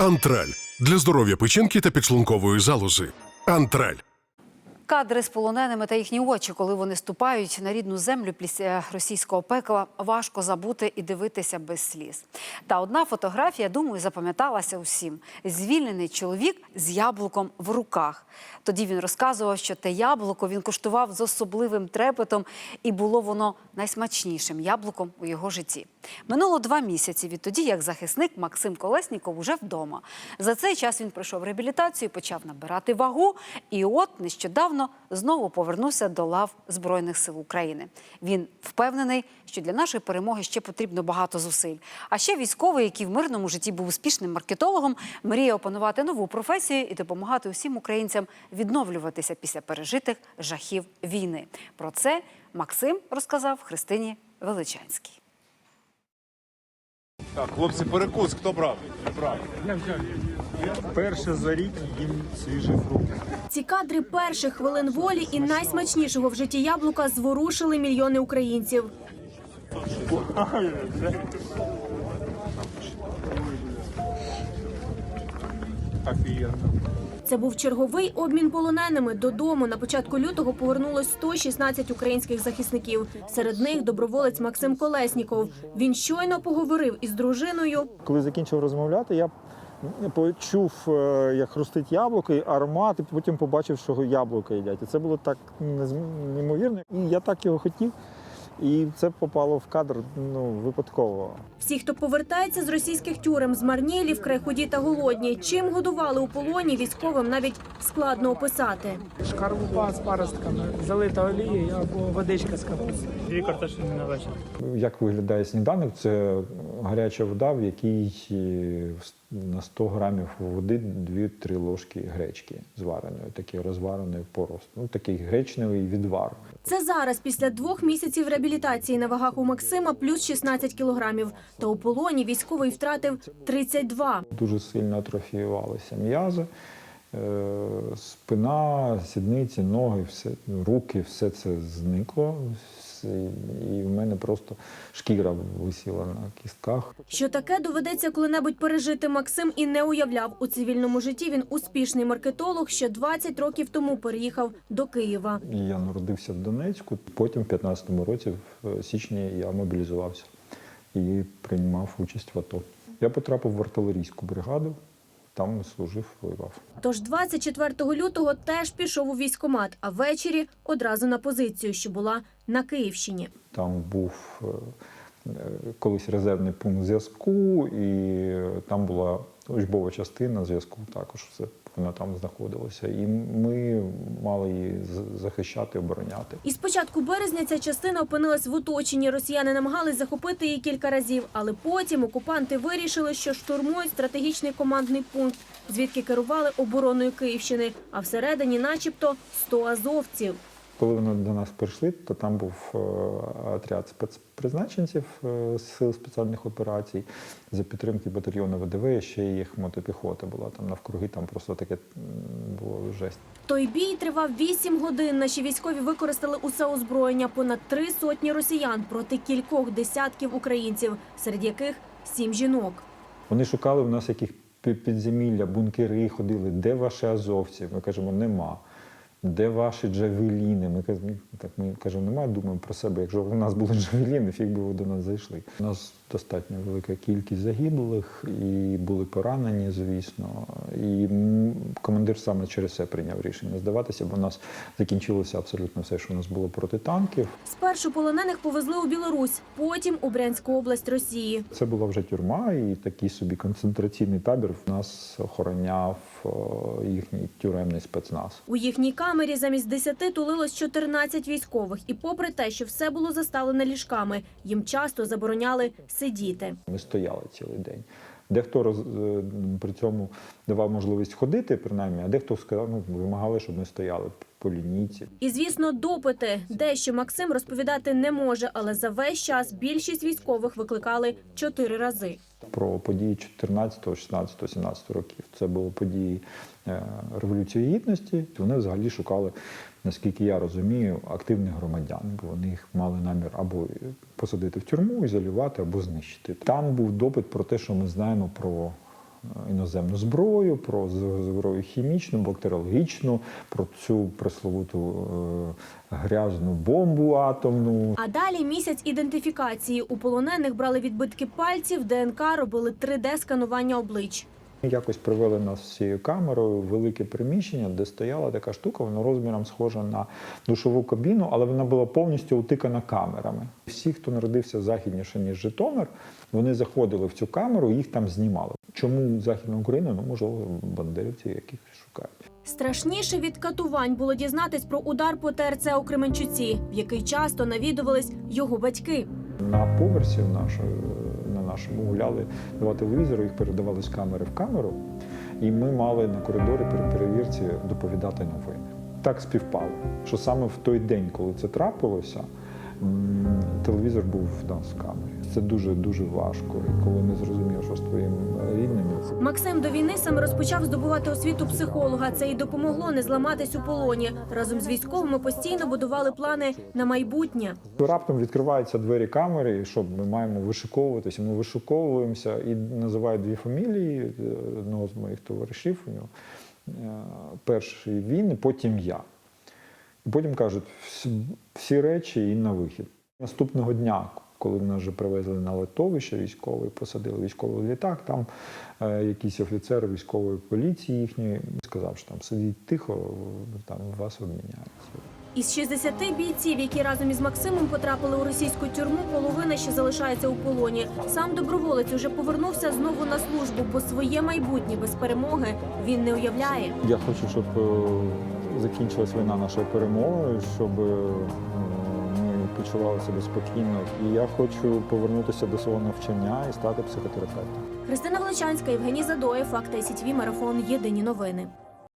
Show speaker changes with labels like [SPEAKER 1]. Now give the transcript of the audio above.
[SPEAKER 1] Антраль для здоров'я печінки та підшлункової залози. Антраль.
[SPEAKER 2] Кадри з полоненими та їхні очі, коли вони ступають на рідну землю після російського пекла, важко забути і дивитися без сліз. Та одна фотографія, думаю, запам'яталася усім: звільнений чоловік з яблуком в руках. Тоді він розказував, що те яблуко він куштував з особливим трепетом, і було воно найсмачнішим яблуком у його житті. Минуло два місяці відтоді, як захисник Максим Колесніков уже вдома. За цей час він пройшов реабілітацію, почав набирати вагу, і от нещодавно знову повернувся до лав Збройних сил України. Він впевнений, що для нашої перемоги ще потрібно багато зусиль. А ще військовий, який в мирному житті був успішним маркетологом, мріє опанувати нову професію і допомагати усім українцям відновлюватися після пережитих жахів війни. Про це Максим розказав Христині Величанській.
[SPEAKER 3] Так, хлопці, перекус, хто брав? Брав.
[SPEAKER 4] Перше за рік їм свіжий фрукт.
[SPEAKER 5] Ці кадри перших хвилин волі і найсмачнішого в житті яблука зворушили мільйони українців.
[SPEAKER 4] Офігенно.
[SPEAKER 5] Це був черговий обмін полоненими. Додому на початку лютого повернулось 116 українських захисників. Серед них доброволець Максим Колесніков. Він щойно поговорив із дружиною.
[SPEAKER 4] Коли закінчив розмовляти, я почув, е, як хрустить яблуко, і аромат, і потім побачив, що яблуко їдять. І це було так неймовірно. І я так його хотів. І це попало в кадр ну, випадково.
[SPEAKER 5] Всі, хто повертається з російських тюрем, змарнілі, вкрай худі та голодні. Чим годували у полоні військовим, навіть складно описати.
[SPEAKER 6] Шкарлупа з паростками, залита олією або водичка з капусти. Дві картоплини на вечір.
[SPEAKER 4] Як виглядає сніданок? Це гаряча вода, в якій е, на 100 грамів води 2-3 ложки гречки звареної, такий розварений порост. Ну, такий гречневий відвар.
[SPEAKER 5] Це зараз, після двох місяців реабілітації на вагах у Максима плюс 16 кілограмів. Та у полоні військовий втратив 32.
[SPEAKER 4] Дуже сильно атрофіювалися м'язи, е, спина, сідниці, ноги, все, руки, все це зникло. І в мене просто шкіра висіла на кістках.
[SPEAKER 5] Що таке доведеться коли-небудь пережити Максим і не уявляв. У цивільному житті він успішний маркетолог, що 20 років тому переїхав до Києва.
[SPEAKER 4] Я народився в Донецьку. Потім, в 15-му році, в січні, я мобілізувався і приймав участь в АТО. Я потрапив в артилерійську бригаду, там служив, воював.
[SPEAKER 5] Тож 24 лютого теж пішов у військкомат, а ввечері одразу на позицію, що була на Київщині.
[SPEAKER 4] Там був е, е, колись резервний пункт зв'язку, і там була учбова частина зв'язку також. Все вона там знаходилася. І ми мали її захищати, обороняти.
[SPEAKER 5] І з початку березня ця частина опинилась в оточенні. Росіяни намагались захопити її кілька разів, але потім окупанти вирішили, що штурмують стратегічний командний пункт, звідки керували обороною Київщини. А всередині, начебто, 100 азовців.
[SPEAKER 4] Коли вони до нас прийшли, то там був е, отряд спецпризначенців е, з сил спеціальних операцій за підтримки батальйону ВДВ. Ще й їх мотопіхота була там навкруги. Там просто таке було жесть.
[SPEAKER 5] Той бій тривав 8 годин. Наші військові використали усе озброєння понад три сотні росіян проти кількох десятків українців, серед яких сім жінок.
[SPEAKER 4] Вони шукали в нас яких підземілля, бункери ходили. Де ваші азовці? Ми кажемо, нема. Де ваші джавеліни? Ми кажемо, «Ну, так ми кажемо, немає. Думаємо про себе. Якщо б у нас були джавеліни, фіг би ви до нас зайшли. У нас достатньо велика кількість загиблих і були поранені, звісно. І командир саме через це прийняв рішення здаватися, бо у нас закінчилося абсолютно все, що у нас було проти танків.
[SPEAKER 5] Спершу полонених повезли у Білорусь, потім у Брянську область Росії.
[SPEAKER 4] Це була вже тюрма і такий собі концентраційний табір. в Нас охороняв їхній тюремний спецназ.
[SPEAKER 5] У їхній камері замість 10 тулилось 14 військових. І попри те, що все було заставлене ліжками, їм часто забороняли сидіти.
[SPEAKER 4] Ми стояли цілий день. Дехто роз, е, при цьому давав можливість ходити, принаймні, а дехто сказав, ну вимагали, щоб ми стояли по лінійці.
[SPEAKER 5] І, звісно, допити. Дещо Максим розповідати не може, але за весь час більшість військових викликали чотири рази.
[SPEAKER 4] Про події 14, 16, 17 років. Це були події е, Революції Гідності. Вони взагалі шукали, наскільки я розумію, активних громадян, бо вони їх мали намір або посадити в тюрму, ізолювати, або знищити. Там був допит про те, що ми знаємо про іноземну зброю, про зброю хімічну, бактеріологічну, про цю пресловуту е, грязну бомбу атомну.
[SPEAKER 5] А далі місяць ідентифікації. У полонених брали відбитки пальців, ДНК, робили 3D-сканування облич.
[SPEAKER 4] Якось привели нас цією камерою в велике приміщення, де стояла така штука, вона розміром схожа на душову кабіну, але вона була повністю утикана камерами. Всі, хто народився західніше, ніж Житомир, вони заходили в цю камеру їх там знімали. Чому Західна Україна? Ну, можливо, бандерівці яких шукають.
[SPEAKER 5] Страшніше від катувань було дізнатись про удар по ТРЦ у Кременчуці, в який часто навідувались його батьки.
[SPEAKER 4] На поверсі нашої, на нашому гуляли два телевізори, їх передавали з камери в камеру, і ми мали на коридорі при перевірці доповідати новини. Так співпало, що саме в той день, коли це трапилося, телевізор був в нас в камері. Це дуже дуже важко. І коли не зрозумів, що з твоїм рідним.
[SPEAKER 5] Максим до війни саме розпочав здобувати освіту психолога. Це й допомогло не зламатись у полоні. Разом з військовими постійно будували плани на майбутнє.
[SPEAKER 4] Раптом відкриваються двері камери, і що ми маємо вишиковуватися. Ми вишиковуємося і називають дві фамілії е, одного з моїх товаришів. У нього Е, перший він, потім я. Потім кажуть, всі, всі речі і на вихід. Наступного дня, коли нас вже привезли на литовище військовий, посадили військовий літак, там е, якийсь офіцер військової поліції їхньої сказав, що там сидіть тихо, там вас обміняють.
[SPEAKER 5] Із 60 бійців, які разом із Максимом потрапили у російську тюрму, половина ще залишається у полоні. Сам доброволець уже повернувся знову на службу, бо своє майбутнє без перемоги він не уявляє.
[SPEAKER 4] Я хочу, щоб е, закінчилась війна нашою перемогою, щоб е, ми почували себе спокійно. І я хочу повернутися до свого навчання і стати психотерапевтом.
[SPEAKER 5] Христина Величанська, Євгеній Задоєв, Факти СІТВ, Марафон. Єдині новини.